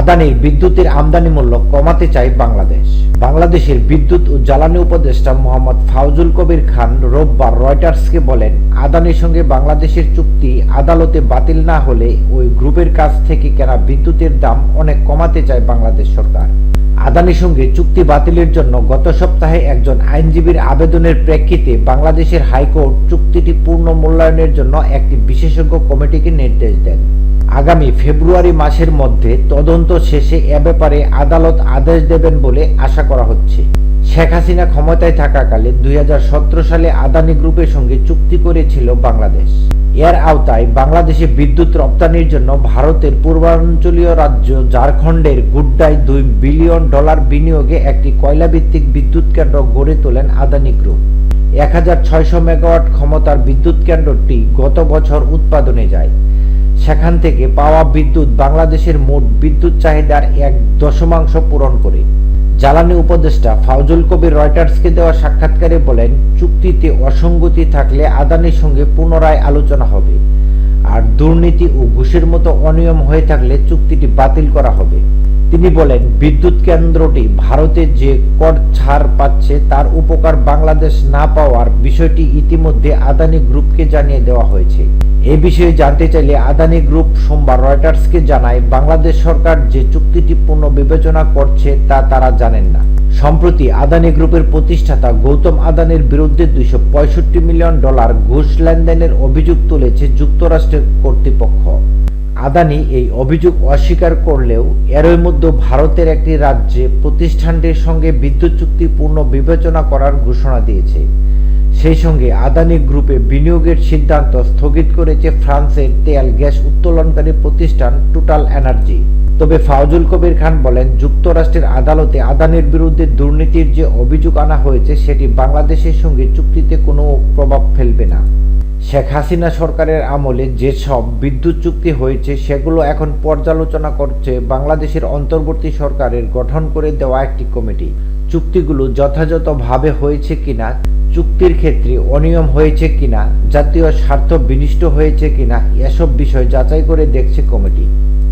আদানির বিদ্যুতের আমদানি মূল্য কমাতে চায় বাংলাদেশ। বাংলাদেশের বিদ্যুৎ ও জ্বালানি উপদেষ্টা মোহাম্মদ ফাউজুল কবির খান রোববার রয়টার্সকে বলেন, আদানির সঙ্গে বাংলাদেশের চুক্তি আদালতে বাতিল না হলে ওই গ্রুপের কাছ থেকে কেনা বিদ্যুতের দাম অনেক কমাতে চায় বাংলাদেশ সরকার। আদানির সঙ্গে চুক্তি বাতিলের জন্য গত সপ্তাহে একজন আইনজীবীর আবেদনের প্রেক্ষিতে বাংলাদেশের হাইকোর্ট চুক্তিটি পূর্ণ মূল্যায়নের জন্য একটি বিশেষজ্ঞ কমিটিকে নির্দেশ দেন। আগামী ফেব্রুয়ারি মাসের মধ্যে তদন্ত শেষে এ ব্যাপারে আদালত আদেশ দেবেন বলে আশা করা হচ্ছে। শেখ হাসিনা ক্ষমতায় থাকাকালে দুই হাজার সতেরো সালে আদানি গ্রুপের সঙ্গে চুক্তি করেছিল বাংলাদেশ। এর আওতায় বাংলাদেশে বিদ্যুৎ রপ্তানির জন্য ভারতের পূর্বাঞ্চলীয় রাজ্য ঝাড়খণ্ডের গুড্ডায় দুই বিলিয়ন ডলার বিনিয়োগে একটি কয়লাভিত্তিক বিদ্যুৎ কেন্দ্র গড়ে তোলেন আদানি গ্রুপ। এক হাজার ছয়শো মেগাওয়াট ক্ষমতার বিদ্যুৎ কেন্দ্রটি গত বছর উৎপাদনে যায়। সেখান থেকে পাওয়া বিদ্যুৎ বাংলাদেশের মোট বিদ্যুৎ চাহিদার এক দশমাংশ পূরণ করে। জ্বালানি উপদেষ্টা ফাউজুল কবির রয়টার্সকে দেওয়া সাক্ষাৎকারে বলেন, চুক্তিতে অসঙ্গতি থাকলে আদানির সঙ্গে পুনরায় আলোচনা হবে। আর দুর্নীতি ও ঘুষের মতো অনিয়ম হয়ে থাকলে চুক্তিটি বাতিল করা হবে। তিনি বলেন, বিদ্যুৎ কেন্দ্রটি ভারতে যে কর ছাড় পাচ্ছে তার উপকার বাংলাদেশ না পাওয়ার বিষয়টি ইতিমধ্যে আদানি গ্রুপকে জানিয়ে দেওয়া হয়েছে। এ বিষয়ে জানতে চাইলে আদানি গ্রুপ সোমবার রয়টার্সকে জানায়, বাংলাদেশ সরকার যে চুক্তিটি পুনঃ বিবেচনা করছে তা তারা জানেন না। সম্প্রতি আদানি গ্রুপের প্রতিষ্ঠাতা গৌতম আদানির বিরুদ্ধে দুইশো পঁয়ষট্টি মিলিয়ন ডলার ঘুষ লেনদেনের অভিযোগ তুলেছে যুক্তরাষ্ট্রের কর্তৃপক্ষ। আদানি এই অভিযোগ অস্বীকার করলেও এরই মধ্যে ভারতের একটি রাজ্যে প্রতিষ্ঠানটির সঙ্গে বিদ্যুৎ চুক্তি পূর্ণ বিবেচনা করার ঘোষণা দিয়েছে। সেই সঙ্গে আদানি গ্রুপে বিনিয়োগের সিদ্ধান্ত স্থগিত করেছে ফ্রান্সের তেল গ্যাস উত্তোলনকারী প্রতিষ্ঠান টোটাল এনার্জি। তবে ফাউজুল কবির খান বলেন, যুক্তরাষ্ট্রের আদালতে আদানির বিরুদ্ধে দুর্নীতির যে অভিযোগ আনা হয়েছে, সেটি বাংলাদেশের সঙ্গে চুক্তিতে কোনো প্রভাব ফেলবে না। শেখ হাসিনা সরকারের আমলে যেসব বিদ্যুৎ চুক্তি হয়েছে, সেগুলো এখন পর্যালোচনা করছে বাংলাদেশের অন্তর্বর্তী সরকারের গঠন করে দেওয়া একটি কমিটি। চুক্তিগুলো যথাযথভাবে হয়েছে কিনা চুক্তির ক্ষেত্রে অনিয়ম হয়েছে কিনা, জাতীয় স্বার্থ বিনিষ্ট হয়েছে কিনা, এসব বিষয় যাচাই করে দেখছে কমিটি।